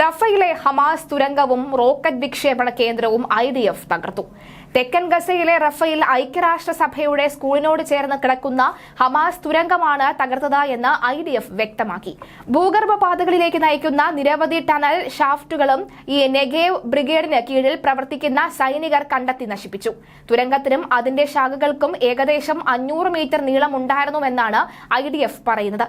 റഫയിലെ Hamas തുരങ്കവും rocket വിക്ഷേപണ കേന്ദ്രവും I D F തകർത്തു. തെക്കൻ ഗസയിലെ റഫയിൽ ഐക്യരാഷ്ട്രസഭയുടെ സ്കൂളിനോട് ചേർന്ന് കിടക്കുന്ന ഹമാസ് തുരങ്കമാണ് തകർത്തത് എന്ന് ഐ ഡി എഫ് വ്യക്തമാക്കി. ഭൂഗർഭ പാതകളിലേക്ക് നയിക്കുന്ന നിരവധി ടണൽ ഷാഫ്റ്റുകളും ഈ നെഗേവ് ബ്രിഗേഡിന് കീഴിൽ പ്രവർത്തിക്കുന്ന സൈനികർ കണ്ടെത്തി നശിപ്പിച്ചു. തുരങ്കത്തിനും അതിന്റെ ശാഖകൾക്കും ഏകദേശം അഞ്ഞൂറ് മീറ്റർ നീളമുണ്ടായിരുന്നുവെന്നാണ് ഐ ഡി എഫ് പറയുന്നത്.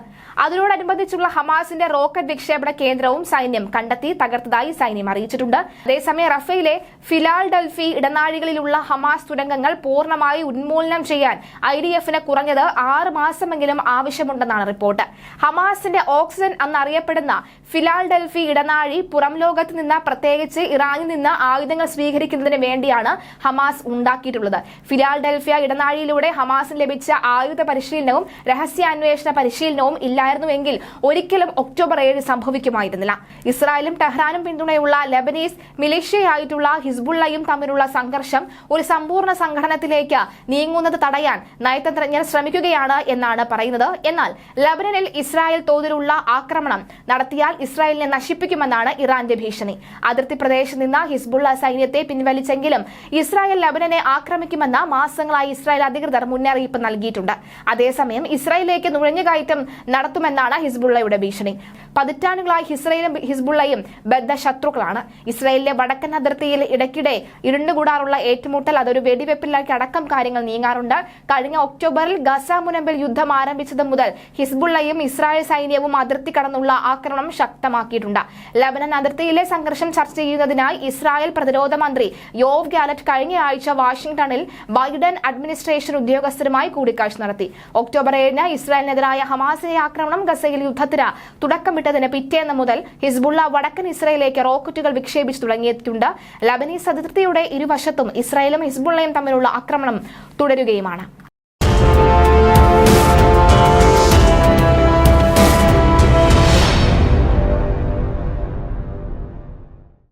അതിനോടനുബന്ധിച്ചുള്ള ഹമാസിന്റെ റോക്കറ്റ് വിക്ഷേപണ കേന്ദ്രവും സൈന്യം കണ്ടെത്തി. തകർത്തതായി സൈന്യം അറിയിച്ചിട്ടുണ്ട്. അതേസമയം റഫയിലെ ഫിലാൽ ഡൽഫി ഇടനാഴികളിലുള്ള ഹമാസ് തുരങ്കങ്ങൾ പൂർണമായി ഉന്മൂലനം ചെയ്യാൻ ഐ ഡി എഫിന് കുറഞ്ഞത് ആറ് മാസമെങ്കിലും ആവശ്യമുണ്ടെന്നാണ് റിപ്പോർട്ട്. ഹമാസിന്റെ ഓക്സിജൻ എന്നറിയപ്പെടുന്ന ഫിലാൽ ഡൽഫി ഇടനാഴി പുറം ലോകത്ത് നിന്ന് പ്രത്യേകിച്ച് ഇറാനിൽ നിന്ന് ആയുധങ്ങൾ സ്വീകരിക്കുന്നതിന് വേണ്ടിയാണ് ഹമാസ് ഉണ്ടാക്കിയിട്ടുള്ളത്. ഫിലാൽ ഡൽഫിയ ഇടനാഴിയിലൂടെ ഹമാസിന് ലഭിച്ച ആയുധ പരിശീലനവും രഹസ്യാന്വേഷണ പരിശീലനവും ഇല്ലായിരുന്നുവെങ്കിൽ ഒരിക്കലും ഒക്ടോബർ ഏഴ് സംഭവിക്കുമായിരുന്നില്ല. ഇസ്രായേലും ടെഹ്റാനും പിന്തുണയുള്ള ലബനീസ് മിലേഷ്യയായിട്ടുള്ള ഹിസ്ബുള്ളയും തമ്മിലുള്ള സംഘർഷം ഒരു സമ്പൂർണ സംഘടനത്തിലേക്ക് നീങ്ങുന്നത് തടയാൻ നയതന്ത്രജ്ഞർ ശ്രമിക്കുകയാണ് എന്നാണ് പറയുന്നത്. എന്നാൽ ലബനനിൽ ഇസ്രായേൽ തോതിലുള്ള ആക്രമണം നടത്തിയാൽ ഇസ്രായേലിനെ നശിപ്പിക്കുമെന്നാണ് ഇറാന്റെ ഭീഷണി. അതിർത്തി പ്രദേശത്ത് നിന്ന് ഹിസ്ബുള്ള സൈന്യത്തെ പിൻവലിച്ചെങ്കിലും ഇസ്രായേൽ ലബനനെ ആക്രമിക്കുമെന്ന് മാസങ്ങളായി ഇസ്രായേൽ അധികൃതർ മുന്നറിയിപ്പ് നൽകിയിട്ടുണ്ട്. അതേസമയം ഇസ്രായേലിലേക്ക് നുഴഞ്ഞുകയറ്റം നടത്തുമെന്നാണ് ഹിസ്ബുള്ളയുടെ ഭീഷണി. പതിറ്റാണ്ടുകളായി ഇസ്രയേലും ഹിസ്ബുള്ളയും ബദ്ധ ശത്രുക്കളാണ് ഇസ്രയേലിലെ വടക്കൻ അതിർത്തിയിൽ ഇടയ്ക്കിടെ ഇരുണ്ടുകൂടാറുള്ള ഏറ്റുമുട്ടൽ അതൊരു വെടിവെപ്പിലേക്ക് അടക്കം കാര്യങ്ങൾ നീങ്ങാറുണ്ട്. കഴിഞ്ഞ ഒക്ടോബറിൽ ഗസ മുനമ്പിൽ യുദ്ധം ആരംഭിച്ചത് മുതൽ ഹിസ്ബുള്ളയും ഇസ്രായേൽ സൈന്യവും അതിർത്തി കടന്നുള്ള ആക്രമണം ശക്തമാക്കിയിട്ടുണ്ട്. ലബനൻ അതിർത്തിയിലെ സംഘർഷം ചർച്ച ചെയ്യുന്നതിനായി ഇസ്രായേൽ പ്രതിരോധ മന്ത്രി യോവ് ഗാലറ്റ് കഴിഞ്ഞ ആഴ്ച വാഷിംഗ്ടണിൽ ബൈഡൻ അഡ്മിനിസ്ട്രേഷൻ ഉദ്യോഗസ്ഥരുമായി കൂടിക്കാഴ്ച നടത്തി. ഒക്ടോബർ ഏഴിന് ഇസ്രായേലിനെതിരായ ഹമാസിലെ ആക്രമണം ഗസയിൽ യുദ്ധത്തിന് തുടക്കമിട്ടതിന് പിറ്റേന്ന് മുതൽ ഹിസ്ബുള്ള വടക്കൻ ഇസ്രയേലിലേക്ക് റോക്കറ്റുകൾ വിക്ഷേപിച്ചു തുടങ്ങിയിട്ടുണ്ട്. ലബനീസ് അതിർത്തിയുടെ ഇരുവശത്തും ഇസ്രായേലും ഹിസ്ബുള്ളയും തമ്മിലുള്ള ആക്രമണം തുടരുകയുമാണ്.